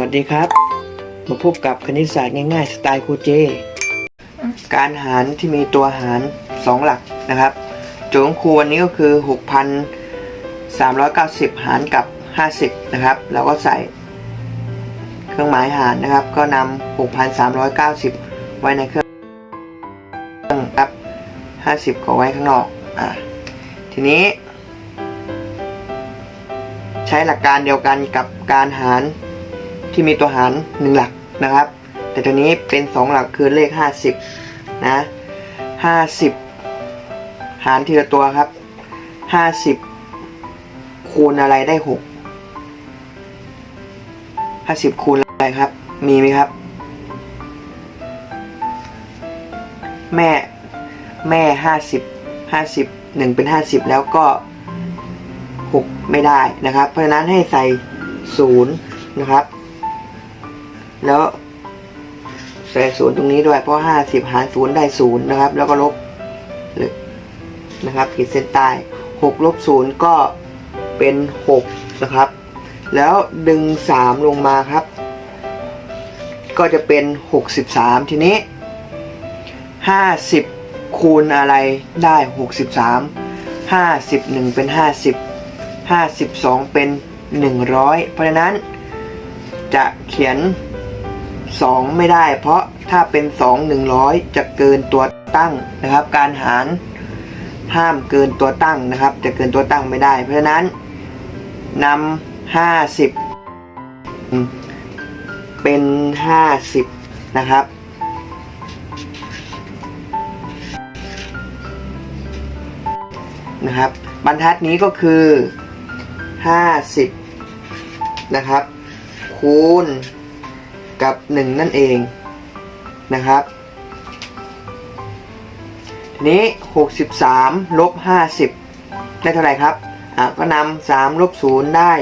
วัสดีครับ มาพบกับคณิตศาสตร์ง่ายๆ สไตล์ครูเจ การหารที่มีตัวหาร 2 หลักนะครับ โจทย์ของครูวันนี้ก็คือ 6,390 หารกับ 50 นะครับแล้วก็ใส่เครื่องหมายหารนะครับ ก็นำ6,390 ไว้ในเครื่องครับ50ก็ไว้ข้างนอกอะทีนี้ใช้หลักการเดียวกันกับการหาร ที่มีตัวหารหนึ่งหลักนะครับ แต่ตัวนี้เป็นสองหลักคือเลข 50 นะ 50 หารทีละตัวครับ 50 คูณอะไรได้ 6 50 คูณอะไรครับ มีไหมครับ แม่แม่ 50 50 1 เป็น 50 แล้วก็ 6 ไม่ได้นะครับ เพราะฉะนั้นให้ใส่ 0 นะครับ แล้วใส่ศูนย์ตรงนี้ด้วยเพราะห้าสิบหารศูนย์ได้ศูนย์นะครับ แล้วก็ลบนะครับขีดเส้นใต้หกลบศูนย์ก็เป็นหกนะครับ แล้วดึงสามลงมาครับ ก็จะเป็นหกสิบสามทีนี้ห้าสิบคูณอะไรได้หกสิบสามห้าสิบหนึ่งเป็นห้าสิบห้าสิบสองเป็นหนึ่งร้อยเพราะนั้นจะเขียน 2 ไม่ได้ เพราะถ้าเป็น 2 100 จะเกินตัวตั้งนะครับ การหารห้ามเกินตัวตั้งนะครับ จะเกินตัวตั้งไม่ได้ เพราะฉะนั้นนำ50 เป็น 50 นะครับนะครับบรรทัดนี้ก็คือ 50 นะครับ คูณ กับ 1 นั่นเองนะครับ ทีนี้ 63ลบ50 ได้เท่าไหร่ครับอะก็นำ3ลบ0ได้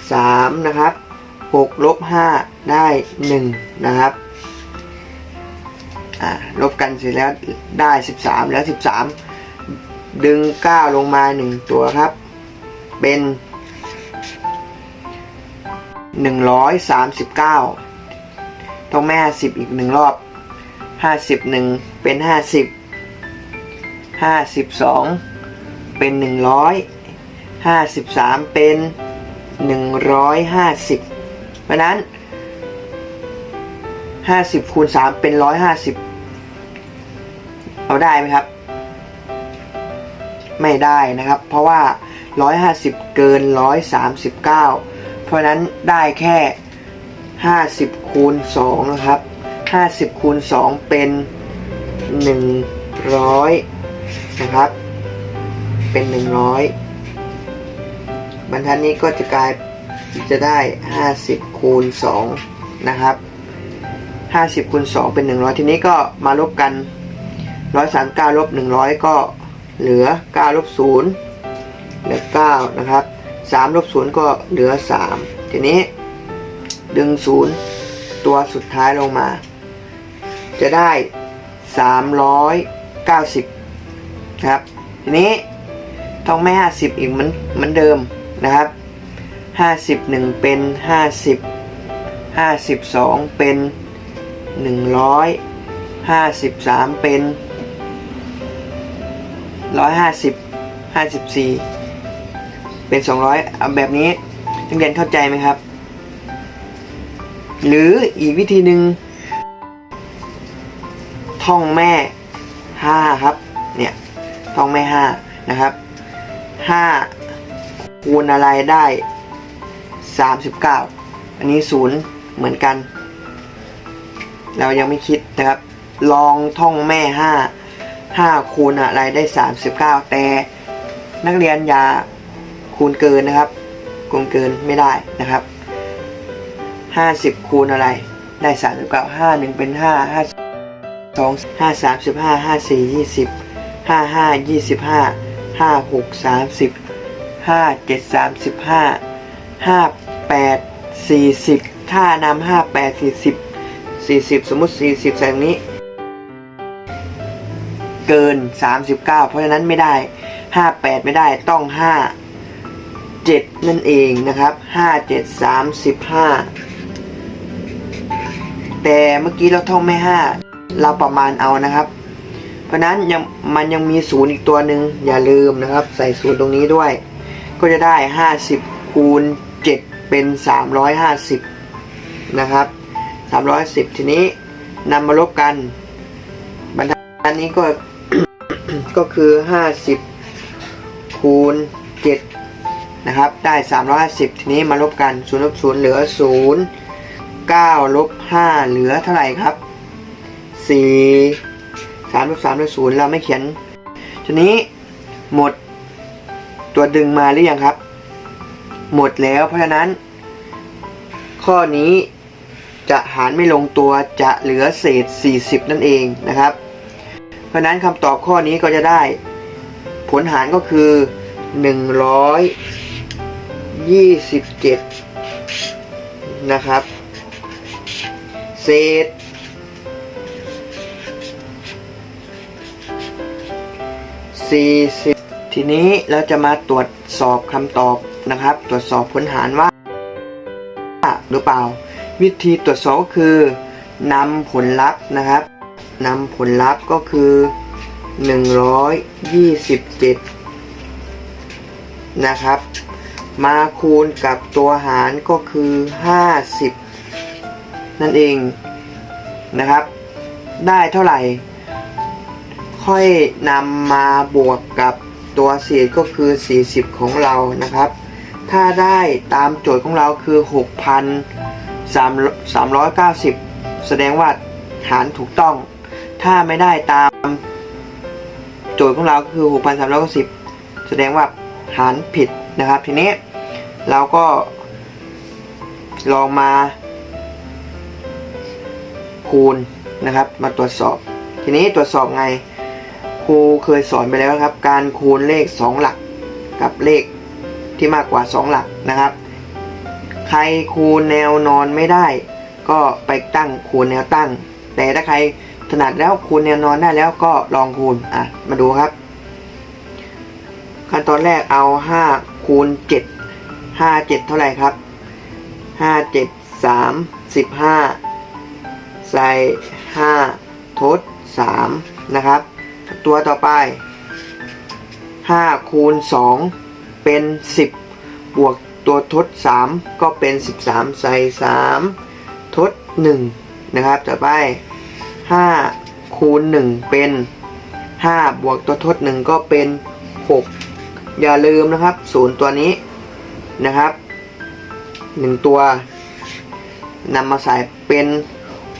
3 นะครับ6ลบ5ได้ 1 นะครับอ่าลบกันเสร็จแล้วได้ 13 แล้ว 13 ดึง 9 ลงมา 1 ตัวครับ เป็น 139 ต้องแม่50อีกหนึ่งรอบ50 1เป็น50 52เป็น100 53เป็น150เพราะนั้น50คูณ3เป็น150เอาได้ไหมครับ ไม่ได้นะครับ เพราะว่า150เกิน139เพราะนั้นได้แค่ 50คูณ2นะครับ 50คูณ2เป็น 100 นะครับ เป็น 100 บรรทัดนี้ก็จะกลายจะได้ 50คูณ2นะครับ 50คูณ2เป็น 100 ทีนี้ก็มาลบกัน 139ลบ100 ก็เหลือ9ลบ0เหลือ9นะครับ3ลบ0ก็เหลือ 3 ทีนี้ ดึง0ตัวสุดท้ายลงมา จะได้ 390นะครับ ทีนี้ต้องไม่ 50 อีกเหมือนเหมือนเดิมนะครับ 51 เป็น 50 52 เป็น100 53 เป็น 150 54 เป็น 200 เอาแบบนี้นักเรียนเข้าใจไหมครับ หรืออีกวิธีหนึ่งท่องแม่5ครับ เนี่ยท่องแม่5นะครับ5คูณอะไรได้39อันนี้0เหมือนกัน เรายังไม่คิดนะครับ ลองท่องแม่5 5คูณอะไรได้39แต่นักเรียนอย่าคูณเกินนะครับ คูณเกินไม่ได้นะครับ 50คูณอะไร ได้39 5 1เป็น5 5 2 5 35 5 4 20 5 5 25 5 6 30 5 7 35 5 8 40ถ้านำ5 8 40 40สมมุติ40ใส่ตรงนี้ เกิน39เพราะฉะนั้นไม่ได้58ไม่ได้ต้อง5 7นั่นเองนะครับ5 7 35 แต่เมื่อกี้เราท่องไม่ห้าเราประมาณเอานะครับ เพราะนั้นยังมันยังมีศูนย์อีกตัวหนึ่งอย่าลืมนะครับ ใส่ศูนย์ตรงนี้ด้วย ก็จะได้ 50 คูณ 7 เป็น 350 นะครับ 310 ทีนี้นำมาลบกัน บรรทัดนี้ก็ก็คือ 50 คูณ 7 นะครับ ได้ 350 ทีนี้มาลบกัน0ลบ0เหลือ 0 9ลบ5เหลือเท่าไหร่ครับ 4 3ลบ3ลบ0เราไม่เขียน ทีนี้หมดตัวดึงมาหรือยังครับ หมดแล้วเพราะฉะนั้น ข้อนี้จะหารไม่ลงตัวจะเหลือเศษ 40 นั่นเองนะครับ เพราะฉะนั้นคำตอบข้อนี้ก็จะได้ ผลหารก็คือ 127 นะครับ เศษ 40 ทีนี้เราจะมาตรวจสอบคำตอบนะครับ ตรวจสอบผลหารว่าหรือเปล่า วิธีตรวจสอบก็คือนำผลลัพธ์นะครับนำผลลัพธ์ก็คือ 127 นะครับ มาคูณกับตัวหารก็คือ 50 นั่นเองนะครับ ได้เท่าไหร่ ค่อยนำมาบวกกับตัวเศษก็คือ 40 ของเรานะครับ ถ้าได้ตามโจทย์ของเราคือ 6,390 แสดงว่าหารถูกต้อง ถ้าไม่ได้ตามโจทย์ของเราก็คือ 6,390 แสดงว่าหารผิดนะครับ ทีนี้เราก็ลองมา คูณนะครับ มาตรวจสอบ ทีนี้ตรวจสอบไง ครูเคยสอนไปแล้วครับ การคูณเลข 2 หลักกับเลขที่มากกว่า 2 หลักนะครับ ใครคูณแนวนอนไม่ได้ ก็ไปตั้งคูณแนวตั้ง แต่ถ้าใครถนัดแล้วคูณแนวนอนได้แล้วก็ลองคูณอะมาดูครับขั้นตอนแรกเอา 5 คูณ 7 5 7 เท่าไหร่ครับ 5 7 3 15 ใส่5ทด3นะครับ ตัวต่อไป5คูณ2เป็น 10 บวกตัวทด 3 ก็เป็น 13 ใส่ 3 ทด 1 นะครับ ต่อไป 5 คูณ 1 เป็น 5 บวกตัวทด 1 ก็เป็น 6 อย่าลืมนะครับ0ตัวนี้นะครับ 1 ตัวนำมาใส่เป็น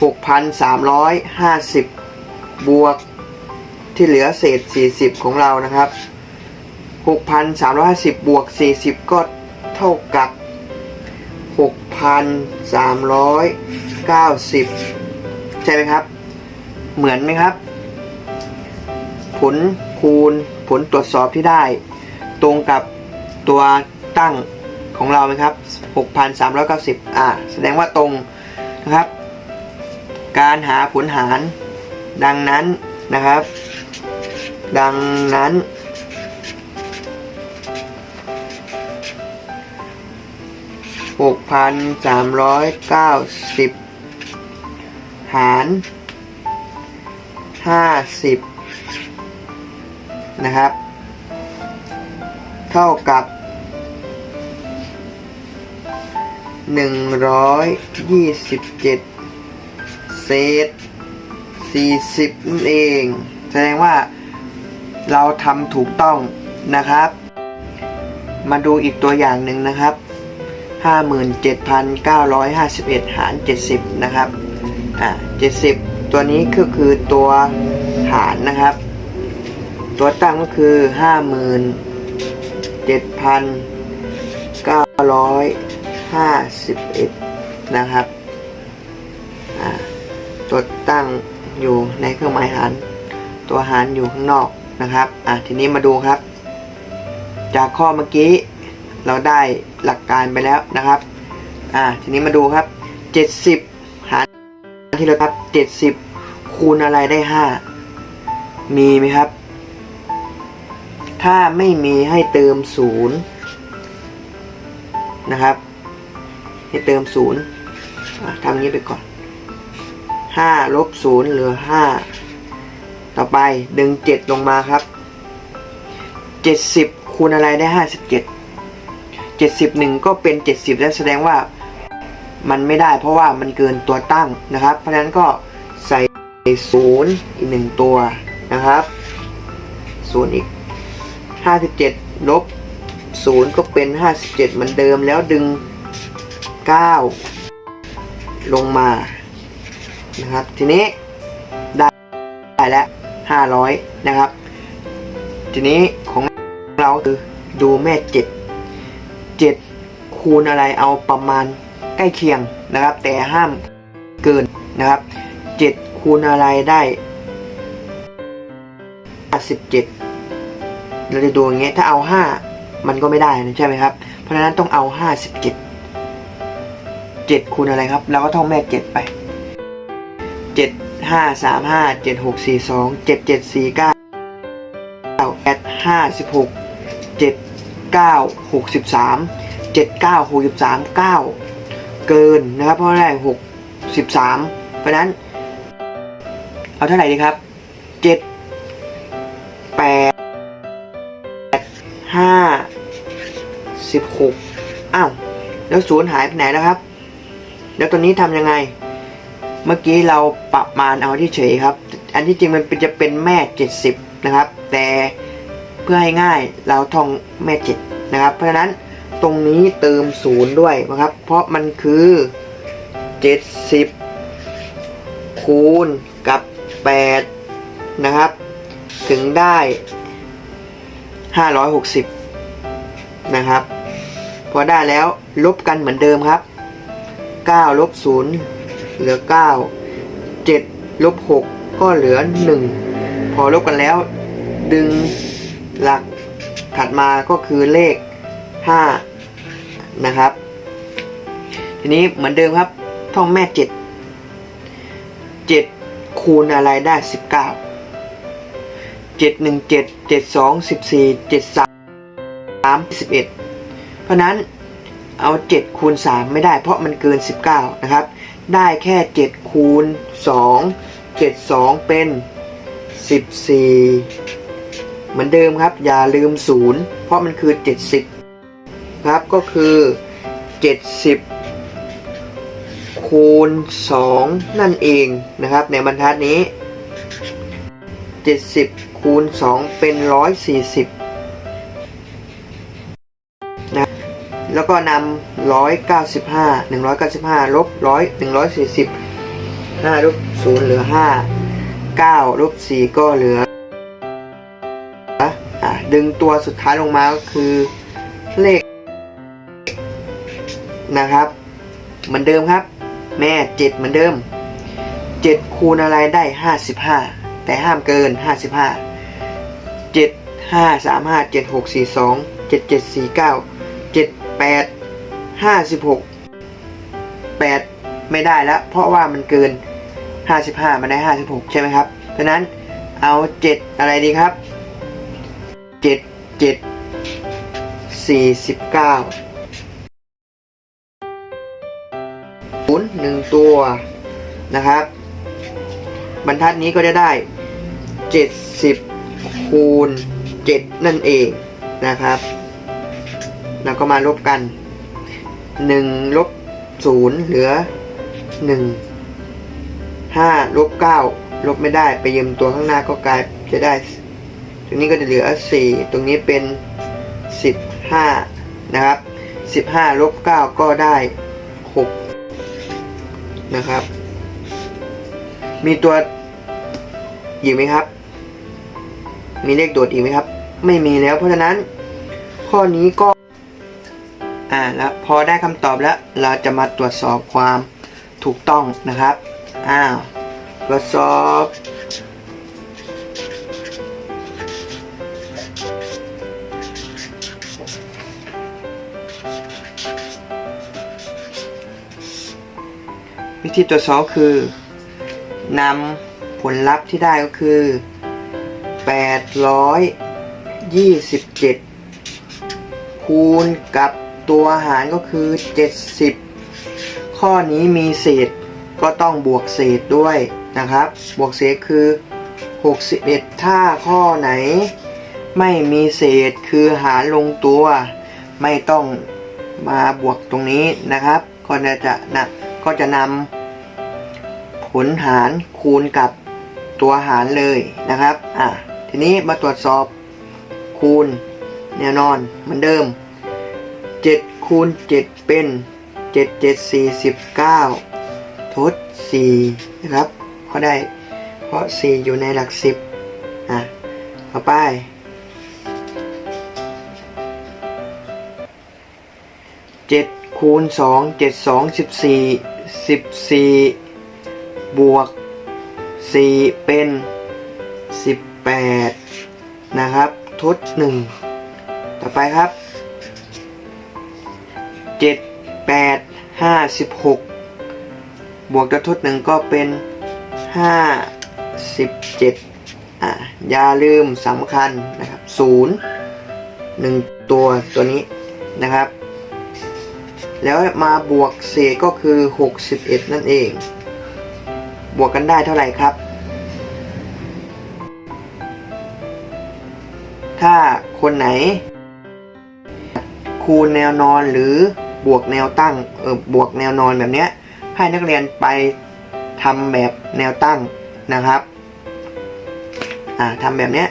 6,350 บวกที่เหลือเศษ 40 ของเรานะครับ 6,350 บวก 40 ก็เท่ากับ 6,390 ใช่ไหมครับ เหมือนไหมครับ ผลคูณผลตรวจสอบที่ได้ ตรงกับตัวตั้งของเราไหมครับ 6,390 อ่า แสดงว่าตรงนะครับ การหาผลหาร ดังนั้นนะครับ ดังนั้น 6,390 หาร 50 นะครับ เท่ากับ 127 เศษ 40นั่นเอง แสดงว่าเราทำถูกต้องนะครับ มาดูอีกตัวอย่างหนึ่งนะครับ 57,951 หาร 70 นะครับ อ่า70 ตัวนี้ก็คือตัวหารนะครับ ตัวตั้งก็คือ 57,951 นะครับอ่า ตัวตั้งอยู่ในเครื่องหมายหาร ตัวหารอยู่ข้างนอกนะครับ อะทีนี้มาดูครับ จากข้อเมื่อกี้เราได้หลักการไปแล้วนะครับ อะทีนี้มาดูครับ 70 หารที่เราครับ 70 คูณอะไรได้ 5 มีไหมครับ ถ้าไม่มีให้เติม 0 นะครับ ให้เติม 0ทำอย่างนี้ไปก่อน ห้าลบศูนย์เหลือห้าต่อไปดึงเจ็ดลงมาครับเจ็ดสิบคูณอะไรได้ห้าสิบเจ็ดเจ็ดสิบหนึ่งก็เป็นเจ็ดสิบแล้วแสดงว่ามันไม่ได้เพราะว่ามันเกินตัวตั้งนะครับ เพราะฉะนั้นก็ใส่ศูนย์อีกหนึ่งตัวนะครับศูนย์อีกห้าสิบเจ็ดลบศูนย์ก็เป็นห้าสิบเจ็ดเหมือนเดิมแล้วดึงเก้าลงมา นะครับ ทีนี้ได้ได้แล้วห้าร้อยนะครับ ทีนี้ของเราคือดูแม่เจ็ดเจ็ดคูณอะไรเอาประมาณใกล้เคียงนะครับ แต่ห้ามเกินนะครับเจ็ดคูณอะไรได้ห้าสิบเจ็ดเราจะดูอย่างเงี้ยถ้าเอาห้ามันก็ไม่ได้นะใช่ไหมครับ เพราะฉะนั้นต้องเอาห้าสิบเจ็ดเจ็ดคูณอะไรครับ เราก็ท่องแม่เจ็ดไป เจ็ดห้าสามห้าเจ็ดหกสี่สองเจ็ดเจ็ดสี่เก้าแปดห้าสิบหกเจ็ดเก้าหกสิบสามเจ็ดเก้าหกสิบสามเก้าเกินนะครับ เพราะได้หกสิบสามเพราะนั้น เอาเท่าไหร่ดีครับเจ็ดแปดห้าสิบหกอ้าวแล้วศูนย์หายไปไหนแล้วครับ แล้วตัวนี้ทำยังไง เมื่อกี้เราปรับมานเอาที่เฉยครับ อันที่จริงมันเป็นจะเป็นแม่ 70 นะครับ แต่เพื่อให้ง่ายเราท่องแม่7นะครับ เพราะฉะนั้นตรงนี้เติมศูนย์ด้วยนะครับ เพราะมันคือ 70 คูณกับ 8 นะครับ ถึงได้ 560 นะครับ พอได้แล้วลบกันเหมือนเดิมครับ 9 ลบ 0 เหลือ 9 7ลบ6ก็เหลือ 1 พอลบกันแล้ว ดึงหลักถัดมาก็คือเลข 5 นะครับ ทีนี้เหมือนเดิมครับ ท่องแม่ 7 7 คูณอะไรได้ 19 7 1 7 7 2 14 7 3 11เพราะนั้นเอา 7 คูณ 3 ไม่ได้เพราะมันเกิน 19 นะครับ ได้แค่ 7 คูณ 2 7 2 เป็น 14 เหมือนเดิมครับอย่าลืม 0 เพราะมันคือ 70 ครับก็คือ 70 คูณ 2 นั่นเองนะครับ ในบรรทัดนี้ 70 คูณ 2 เป็น 140 แล้วก็นำร้อยเก้าสิบห้าหนึ่งร้อยเก้าสิบห้าลบร้อยหนึ่งร้อยสี่สิบห้าลบศูนย์เหลือห้าเก้าลบสี่ก็เหลือดึงตัวสุดท้ายลงมาก็คือเลขนะครับ เหมือนเดิมครับ แม่เจ็ดเหมือนเดิมเจ็ดคูณอะไรได้ห้าสิบห้าแต่ห้ามเกินห้าสิบห้าเจ็ดห้าสามห้าเจ็ดหกสี่สองเจ็ดเจ็ดสี่เก้า แปดห้าสิบหกแปดไม่ได้แล้ว เพราะว่ามันเกินห้าสิบห้ามันได้ห้าสิบหกใช่ไหมครับเพราะนั้นเอาเจ็ดอะไรดีครับเจ็ดเจ็ดสี่สิบเก้าศูนย์หนึ่งตัวนะครับ บรรทัดนี้ก็จะได้เจ็ดสิบคูณเจ็ดนั่นเองนะครับ แล้วก็มาลบกัน1ลบ0เหลือ 1 5ลบ9ลบไม่ได้ไปยืมตัวข้างหน้าก็กลายจะได้ ตรงนี้ก็จะเหลือ 4 ตรงนี้เป็น 15 นะครับ 15ลบ9ก็ได้ 6 นะครับ มีตัวอีกไหมครับ มีเลขโดดอีกไหมครับ ไม่มีแล้วเพราะฉะนั้นข้อนี้ก็ แล้ว พอได้คำตอบแล้วเราจะมาตรวจสอบความถูกต้องนะครับ อ้าว ตรวจสอบ วิธีตรวจสอบคือนำผลลัพธ์ที่ได้ก็คือ 827 คูณกับ ตัวหารก็คือ 70 ข้อนี้มีเศษก็ต้องบวกเศษด้วยนะครับ บวกเศษคือ 61 ถ้าข้อไหน ไม่มีเศษคือหารลงตัว ไม่ต้องมาบวกตรงนี้นะครับ ก็จะจะนะก็จะนำผลหารคูณกับตัวหารเลยนะครับ อะ ทีนี้มาตรวจสอบคูณแน่นอนเหมือนเดิม 7คูณ7 เป็น 7 7 49ทด 4 นะครับ เพราะได้ เพราะ 4 อยู่ในหลัก 10 อะต่อไป 7 คูณ 2 7 2 14 14 บวก 4 เป็น 18 นะครับ ทด 1 ต่อไปครับ เจ็ดแปดห้าสิบหกบวกกับทดหนึ่งก็เป็นห้าสิบเจ็ดอะอย่าลืมสำคัญนะครับศูนย์หนึ่งตัวตัวนี้นะครับ แล้วมาบวกเศษก็คือ 61 นั่นเอง บวกกันได้เท่าไหร่ครับ ถ้าคนไหน คูณแนวนอนหรือ บวกแนวตั้งเออบวกแนวนอนแบบเนี้ยให้นักเรียนไปทำแบบแนวตั้งนะครับอ่าทำแบบเนี้ย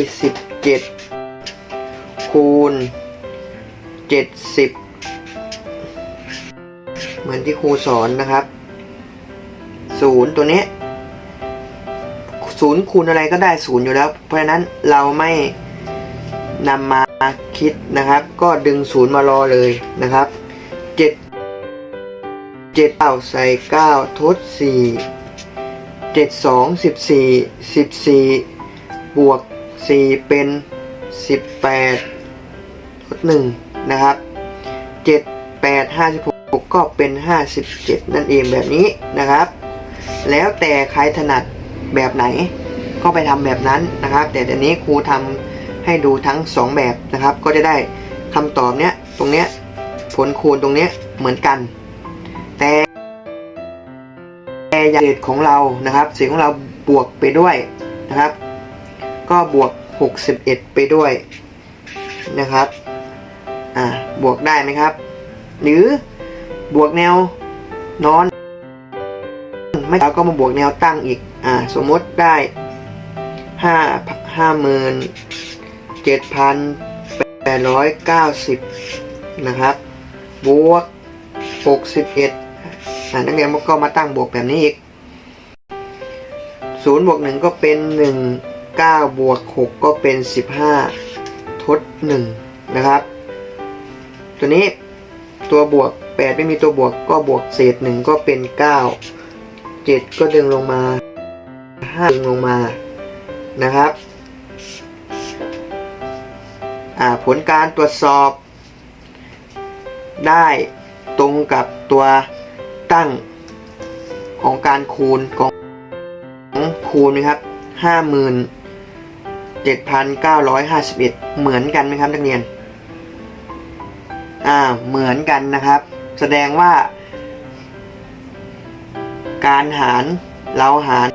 827คูณ70เหมือนที่ครูสอนนะครับศูนย์ตัวนี้ศูนย์คูณอะไรก็ได้ศูนย์อยู่แล้ว เพราะฉะนั้นเราไม่นำมา คิดนะครับ ก็ดึงศูนย์มารอเลยนะครับเจ็ดเจ็ดเก้าใส่เก้าทดสี่เจ็ดสองสิบสี่สิบสี่บวกสี่เป็นสิบแปดทดหนึ่งนะครับเจ็ดแปดห้าสิบหกก็เป็นห้าสิบเจ็ดนั่นเองแบบนี้นะครับ แล้วแต่ใครถนัดแบบไหนก็ไปทำแบบนั้นนะครับ แต่เดี๋ยวนี้ครูทำ ให้ดูทั้ง 2 แบบนะครับ ก็จะได้คำตอบเนี้ยตรงเนี้ยผลคูณตรงเนี้ยเหมือนกัน แต่แต่อย่าเศษของเรานะครับเศษของเราบวกไปด้วยนะครับ ก็บวก 61 ไปด้วยนะครับอ่าบวกได้ไหมครับ หรือบวกแนวนอน ไม่เราก็มาบวกแนวตั้งอีกอ่าสมมติได้ห้าห้าหมื่น เจ็ดพันแปดร้อยเก้าสิบนะครับ บวกหกสิบเอ็ดอ่านักเรียนก็มาตั้งบวกแบบนี้อีกศูนย์บวกหนึ่งก็เป็นหนึ่งเก้าบวกหกก็เป็นสิบห้าทดหนึ่งนะครับ ตัวนี้ตัวบวกแปดไม่มีตัวบวกก็บวกเศษหนึ่งก็เป็นเก้าเจ็ดก็ดึงลงมาห้าดึงลงมานะครับ ผลการตรวจสอบ ได้ตรงกับตัวตั้งของการคูณของคูณนะครับห้าหมื่นเจ็ดพันเก้าร้อยห้าสิบเหมือนกันไหมครับนักเรียน อ่า เหมือนกันนะครับ แสดงว่า การหารเราหาร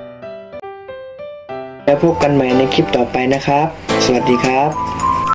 แล้วพบกันใหม่ในคลิปต่อไปนะครับ สวัสดีครับ